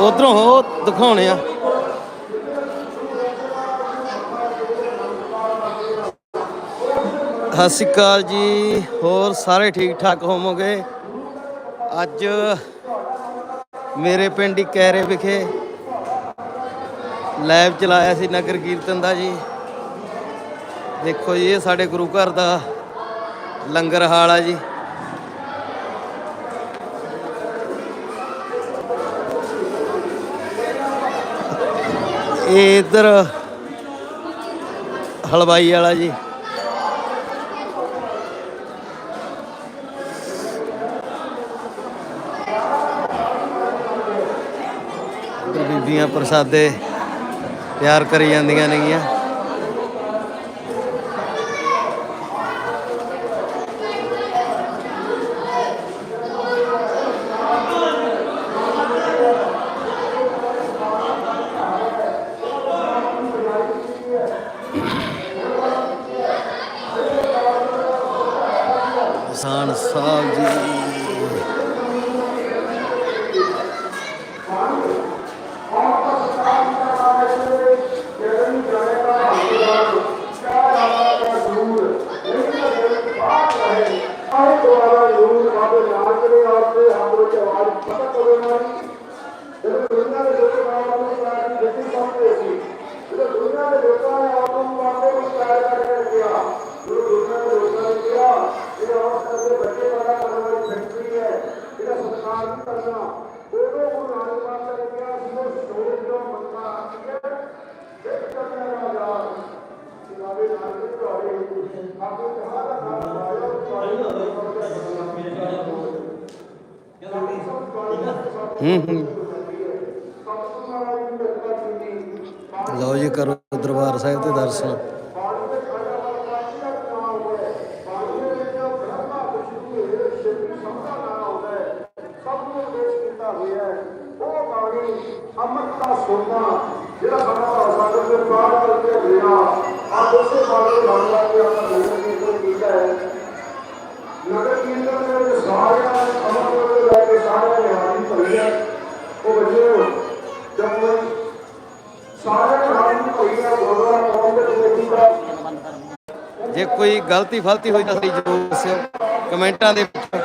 ਉਧਰੋਂ ਹੋ ਦਿਖਾਉਣੇ ਆ। ਸਤਿ ਸ਼੍ਰੀ ਅਕਾਲ ਜੀ, ਹੋਰ ਸਾਰੇ ਠੀਕ ਠਾਕ ਹੋਵੋਗੇ? ਅੱਜ ਮੇਰੇ ਪਿੰਡ ਹੀ ਕੈਰੇ ਵਿਖੇ ਲਾਈਵ ਚਲਾਇਆ ਸੀ ਨਗਰ ਕੀਰਤਨ ਦਾ ਜੀ। ਦੇਖੋ ਜੀ, ਇਹ ਸਾਡੇ ਗੁਰੂ ਘਰ ਦਾ ਲੰਗਰ ਹਾਲ ਆ ਜੀ। ਇਹ ਇਧਰ ਹਲਵਾਈ ਵਾਲਾ ਜੀ। ਬੀਬੀਆਂ ਪ੍ਰਸਾਦੇ ਤਿਆਰ ਕਰੀ ਜਾਂਦੀਆਂ ਨੇਗੀਆਂ। ਕਿਸਾਨ ਸਾਹਿਬ ਜੀ। ਆਏ ਦੁਆਰਾ ਉਦੋਂ ਗੁਰੂ ਨਾਨਕ ਸਾਹਿਬ ਨੇ ਕਿਹਾ ਸੀ ਉਹ ਸੋਚ ਜੋ ਮੰਗਾ ਠੀਕ ਹੈ ਇੱਕ ਕਰਨਾ ਰਾਜਾ ਨਾਨਕ ਤੁਹਾਡੇ ਆਪੇ ਕਹਾ ਦਾ ਨਾਮ ਆਇਆ ਹੂੰ ਹੂੰ। ਲਓ ਜੀ, ਕਰੋ ਦਰਬਾਰ ਸਾਹਿਬ ਦੇ ਦਰਸ਼ਨ। ਅਮਰਤਾ ਸੋਨਾ, ਜਿਹੜਾ ਸਾਡਾ ਸਾਡੇ ਤੇ ਪਾਰ ਕਰਕੇ ਹੋਇਆ ਆ ਉਸੇ ਬਾਰੇ ਮੰਨ ਲਾ ਕੇ ਆਪਾਂ ਨਗਰ ਕੀਰਤਨ ਕੀਤਾ ਹੈ। ਨਗਰ ਕੀਰਤਨ ਦੇ ਵਿੱਚ ਸਾਰਿਆਂ ਨੇ ਅਮਰ ਤੋਂ ਲੈ ਕੇ ਸਾਰਿਆਂ ਨੇ ਹਾਜ਼ਰੀ ਭਰੀ ਹੈ। ਉਹ ਬੱਚਿਓ ਜਦ ਸਾਰਿਆਂ ਨੇ ਹਾਜ਼ਰੀ ਭਰੀ ਹੈ, ਗੁਰਦੁਆਰਾ ਕੌਮ ਦੇ ਕਮੇਟੀ ਦਾ ਜੇ ਕੋਈ ਗਲਤੀ ਫਲਤੀ ਹੋਈ ਤਾਂ ਸਹੀ ਜ਼ਰੂਰ ਦੱਸਿਓ। ਕਮੈਂਟਾਂ ਦੇ ਵਿੱਚ